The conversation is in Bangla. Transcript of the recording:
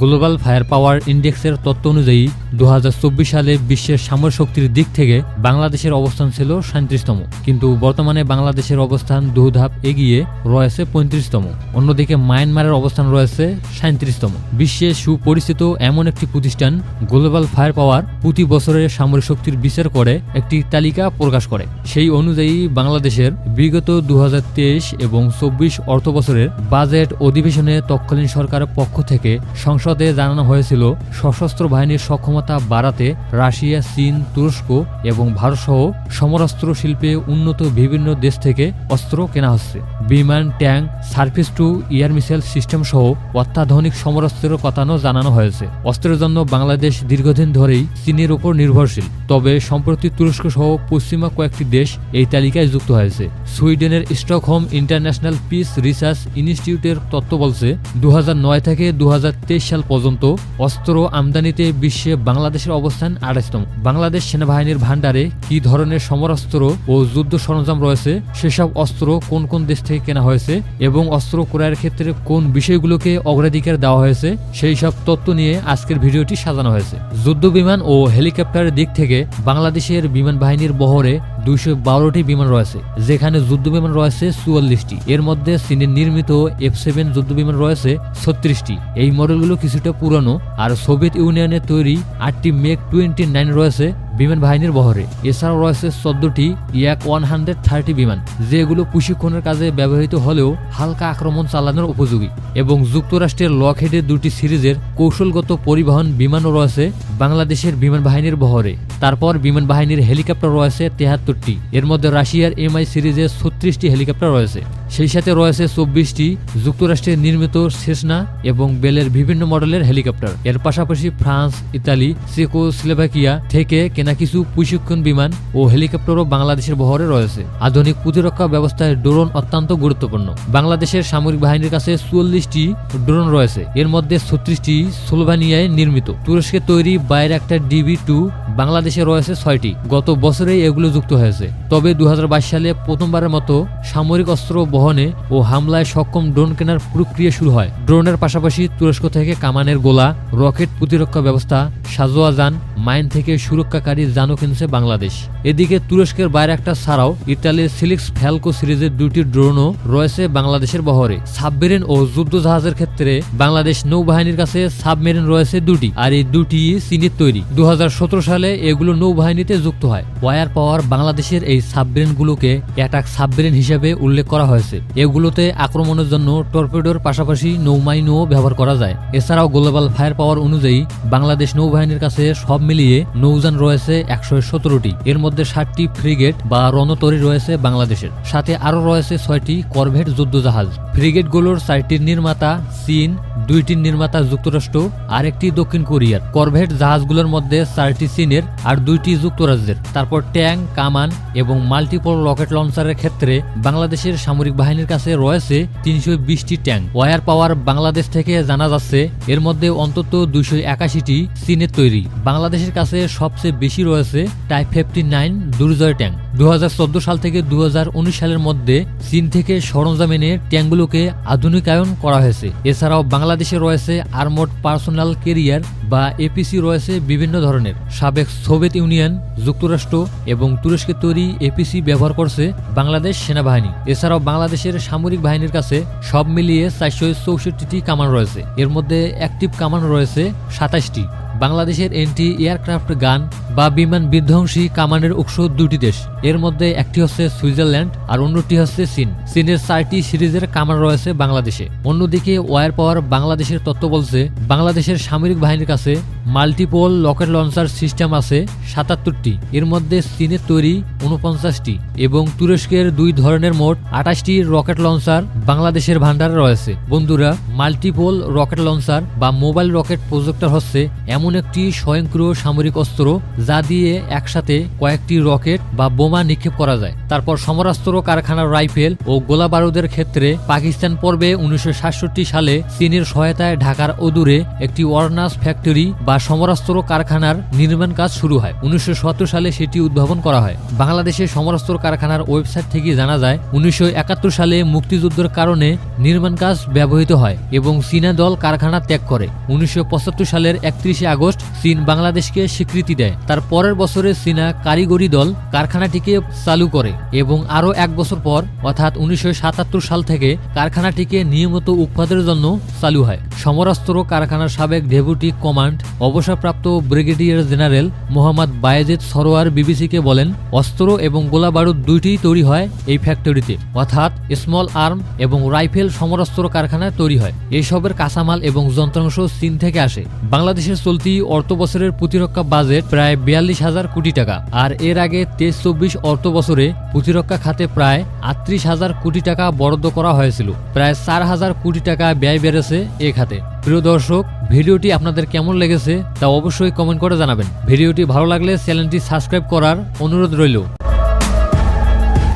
গ্লোবাল ফায়ার পাওয়ার ইন্ডেক্সের তথ্য অনুযায়ী দু হাজার চব্বিশ সালে বিশ্বের সামরিক শক্তির দিক থেকে বাংলাদেশের অবস্থান ছিল সাঁত্রিশতম। কিন্তু বর্তমানে বাংলাদেশের অবস্থান দু ধাপ এগিয়ে রয়েছে পঁয়ত্রিশতম। অন্যদিকে মায়ানমারের অবস্থান রয়েছে সাঁত্রিশতম। বিশ্বে সুপরিচিত এমন একটি প্রতিষ্ঠান গ্লোবাল ফায়ার পাওয়ার প্রতি বছরের সামরিক শক্তির বিচার করে একটি তালিকা প্রকাশ করে। সেই অনুযায়ী বাংলাদেশের বিগত দু হাজার তেইশ এবং চব্বিশ অর্থ বছরের বাজেট অধিবেশনে তৎকালীন সরকারের পক্ষ থেকে সংসদে জানানো হয়েছিল সশস্ত্র বাহিনীর সক্ষমতা বাড়াতে রাশিয়া, চীন, তুরস্ক এবং ভারতসহ সমরাস্ত্র শিল্পে উন্নত বিভিন্ন দেশ থেকে অস্ত্র কেনা হচ্ছে। বিমান, tank surface to air missile system সহ অত্যাধুনিক সমরাস্ত্রের কথানো জানানো হয়েছে। অস্ত্রের জন্য বাংলাদেশ দীর্ঘদিন ধরেই চীনের উপর নির্ভরশীল। তবে সম্প্রতি তুরস্ক সহ পশ্চিমা কয়েকটি দেশ এই তালিকায় যুক্ত হয়েছে। সুইডেনের স্টকহোম ইন্টারন্যাশনাল পিস রিসার্চ ইনস্টিটিউটের তত্ত্ব বলছে দু হাজার নয় থেকে দু হাজার তেইশ সাল পর্যন্ত অস্ত্র আমদানিতে বিশ্বে বাংলাদেশের অবস্থান আঠাশতম বাংলাদেশ সেনাবাহিনীর ভান্ডারে কি ধরনের সমরাস্ত্র ও যুদ্ধ সরঞ্জাম রয়েছে, সেসব অস্ত্র কোন কোন দেশ থেকে কেনা হয়েছে এবং অস্ত্র ক্রয়ের ক্ষেত্রে কোন বিষয়গুলোকে অগ্রাধিকার দেওয়া হয়েছে, সেই সব তথ্য নিয়ে আজকের ভিডিওটি সাজানো হয়েছে। যুদ্ধ বিমান ও হেলিকপ্টারের দিক থেকে বাংলাদেশের বিমান বাহিনীর বহরে দুইশো বারোটি বিমান রয়েছে, যেখানে যুদ্ধ বিমান রয়েছে চুয়াল্লিশটি। এর মধ্যে চীনের নির্মিত এফ সেভেন যুদ্ধ বিমান রয়েছে ছত্রিশটি। এই মডেলগুলো কিছুটা পুরানো, আর সোভিয়েত ইউনিয়নের তৈরি আটটি মেক টোয়েন্টি নাইন রয়েছে বিমান বাহিনীর বহরে। এছাড়াও রয়েছে চোদ্দটি ইয়াক ওয়ান হান্ড্রেড থার্টি বিমান, যেগুলো প্রশিক্ষণের কাজে ব্যবহৃত হলেও হালকা আক্রমণ চালানোর উপযোগী। এবং যুক্তরাষ্ট্রের লকহেডের দুটি সিরিজের কৌশলগত পরিবহন বিমানও রয়েছে বাংলাদেশের বিমান বাহিনীর বহরে। তারপর বিমান বাহিনীর হেলিকপ্টার রয়েছে তেহাত্তরটি। এর মধ্যে রাশিয়ার এমআই সিরিজের ছত্রিশটি হেলিকপ্টার রয়েছে। সেই সাথে রয়েছে চব্বিশটি যুক্তরাষ্ট্রের নির্মিত সেসনা এবং বেলের বিভিন্ন মডেলের হেলিকপ্টার। এর পাশাপাশি ফ্রান্স, ইতালি, চেকোস্লোভাকিয়া থেকে কেনা কিছু প্রশিক্ষণ বিমান ও হেলিকপ্টারও বাংলাদেশের বহরে রয়েছে। আধুনিক প্রতিরক্ষা ব্যবস্থায় ড্রোন অত্যন্ত গুরুত্বপূর্ণ। বাংলাদেশের সামরিক বাহিনীর কাছে চুয়াল্লিশটি ড্রোন রয়েছে। এর মধ্যে ছত্রিশটি স্লোভানিয়ায় নির্মিত। তুরস্কে তৈরি বাইরে একটা ডিবি টু বাংলাদেশে রয়েছে ছয়টি। গত বছরেই এগুলো যুক্ত হয়েছে। তবে দু হাজার বাইশ সালে প্রথমবারের মতো সামরিক অস্ত্র বহনে ও হামলায় সক্ষম ড্রোন কেনার প্রক্রিয়া শুরু হয়। ড্রোনের পাশাপাশি তুরস্ক থেকে কামানের গোলা, রকেট প্রতিরক্ষা ব্যবস্থা, সাজোয়া যান, মাইন থেকে সুরক্ষাকারী যানও কিনছে বাংলাদেশ। এদিকে তুরস্কের বাইরে একটা ছাড়াও ইতালির সিলিক্স ফ্যালকো সিরিজের দুটি ড্রোনও রয়েছে বাংলাদেশের বহরে। সাবমেরিন ও যুদ্ধ জাহাজের ক্ষেত্রে বাংলাদেশ নৌবাহিনীর কাছে সাবমেরিন রয়েছে দুটি, আর এই দুটি চীনের তৈরি। দু হাজার সতেরো সালে এগুলো নৌবাহিনীতে যুক্ত হয়। ওয়ার পাওয়ার বাংলাদেশের এই সাবমেরিনগুলোকে অ্যাটাক সাবমেরিন হিসেবে উল্লেখ করা হয়েছে। এগুলোতে আক্রমণের জন্য টর্পেডোর পাশাপাশি নৌমাইনও ব্যবহার করা যায়। এছাড়াও গ্লোবাল ফায়ার পাওয়ার অনুযায়ী বাংলাদেশ নৌবাহিনীর কাছে সব মিলিয়ে নৌযান রয়েছে একশো সতেরোটি। এর মধ্যে ষাটটি ফ্রিগেট বা রণতরী রয়েছে বাংলাদেশের। সাথে আরও রয়েছে ছয়টি করভেট যুদ্ধজাহাজ। ফ্রিগেটগুলোর চারটির নির্মাতা চীন দুইটির নির্মাতা যুক্তরাষ্ট্র আর একটি দক্ষিণ কোরিয়ার। করভেট জাহাজগুলোর মধ্যে চারটি চীনের আর দুইটি যুক্তরাজ্যের। তারপর ট্যাঙ্ক কামান এবং মাল্টিপল রকেট লঞ্চারের ক্ষেত্রে বাংলাদেশের সামরিক বাহিনীর কাছে রয়েছে তিনশো বিশটি ট্যাঙ্ক ওয়ার পাওয়ার বাংলাদেশ থেকে জানা যাচ্ছে, এর মধ্যে অন্তত দুইশো একাশিটি চীনের তৈরি। বাংলাদেশের কাছে সবচেয়ে বেশি রয়েছে type fifty nine Durjoy tank দু হাজার চোদ্দ সাল থেকে দু হাজার উনিশ সালের মধ্যে চীন থেকে সরঞ্জাম এনে ট্যাঙ্কগুলোকে আধুনিকায়ন করা হয়েছে। এছাড়াও বাংলাদেশে রয়েছে আর্মড পার্সোনাল কেরিয়ার বা এপিসি রয়েছে বিভিন্ন ধরনের। সাবেক সোভিয়েত ইউনিয়ন, যুক্তরাষ্ট্র এবং তুরস্কের তৈরি এপিসি ব্যবহার করছে বাংলাদেশ সেনাবাহিনী। এছাড়াও বাংলাদেশের সামরিক বাহিনীর কাছে সব মিলিয়ে চারশো চৌষট্টিটি কামান রয়েছে। এর মধ্যে অ্যাক্টিভ কামান রয়েছে সাতাশটি। বাংলাদেশের এন্টি এয়ারক্রাফট গান বা বিমান বিধ্বংসী কামানের উৎস দুটি দেশ। এর মধ্যে একটি হচ্ছে সুইজারল্যান্ড আর অন্যটি হচ্ছে চীন। চীনের চারটি সিরিজের কামান রয়েছে বাংলাদেশে। অন্যদিকে ওয়ার পাওয়ার বাংলাদেশের তত্ত্ব বলছে, বাংলাদেশের সামরিক বাহিনীর কাছে মাল্টিপল রকেট লঞ্চার সিস্টেম আছে সাতাত্তরটি। এর মধ্যে চীনের তৈরি উনপঞ্চাশটি এবং তুরস্কের দুই ধরনের মোট আঠাশটি রকেট লঞ্চার বাংলাদেশের ভান্ডারে রয়েছে। বন্ধুরা, মাল্টিপল রকেট লঞ্চার বা মোবাইল রকেট প্রজেক্টর হচ্ছে এমন একটি স্বয়ংক্রিয় সামরিক অস্ত্র যা দিয়ে একসাথে কয়েকটি রকেট বা বোমা নিক্ষেপ করা যায়। তারপর সমরাস্ত্র কারখানার রাইফেল ও গোলা বারুদের ক্ষেত্রে পাকিস্তান পর্বে উনিশশো সাতষট্টি সালে চীনের সহায়তায় ঢাকার অদূরে একটি ওয়ার্নাস ফ্যাক্টরি বা সমরাস্ত্র কারখানার নির্মাণ কাজ শুরু হয়। উনিশশো সত্তর সালে সেটি উদ্ভাবন করা হয়। বাংলাদেশের সমরাস্ত্র কারখানার ওয়েবসাইট থেকে জানা যায়, উনিশশো একাত্তর সালে মুক্তিযুদ্ধের কারণে নির্মাণ কাজ ব্যবহৃত হয় এবং চীনা দল কারখানা ত্যাগ করে। উনিশশো পঁচাত্তর সালের একত্রিশে আগস্ট চীন বাংলাদেশকে স্বীকৃতি দেয়। তার পরের বছরে চীনা কারিগরি দল কারখানাটিকে চালু করে এবং আরও এক বছর পর, অর্থাৎ উনিশশো সাতাত্তর সাল থেকে কারখানাটিকে নিয়মিত উৎপাদনের জন্য চালু হয়। সমরাস্ত্র কারখানার সাবেক ডেপুটি কমান্ড অবসরপ্রাপ্ত ব্রিগেডিয়ার জেনারেল মোহাম্মদ বায়েজেদ সরোয়ার বিবিসিকে বলেন, অস্ত্র এবং গোলা বারুদ দুইটিই তৈরি হয় এই ফ্যাক্টরিতে। অর্থাৎ স্মল আর্ম এবং রাইফেল সমরাস্ত্র কারখানায় তৈরি হয়। এসবের কাঁচামাল এবং যন্ত্রাংশ চীন থেকে আসে। বাংলাদেশের চলতি অর্থ বছরের প্রতিরক্ষা বাজেট প্রায় বিয়াল্লিশ হাজার কোটি টাকা। আর এর আগে তেইশ চব্বিশ অর্থ বছরে প্রতিরক্ষা খাতে প্রায় আটত্রিশ হাজার কোটি টাকা বরাদ্দ করা হয়েছিল। প্রায় চার হাজার কোটি টাকা ব্যয় বেড়েছে এ খাতে। প্রিয় দর্শক, ভিডিওটি আপনাদের কেমন লেগেছে তা অবশ্যই কমেন্ট করে জানাবেন। ভিডিওটি ভালো লাগলে চ্যানেলটি সাবস্ক্রাইব করার অনুরোধ রইল।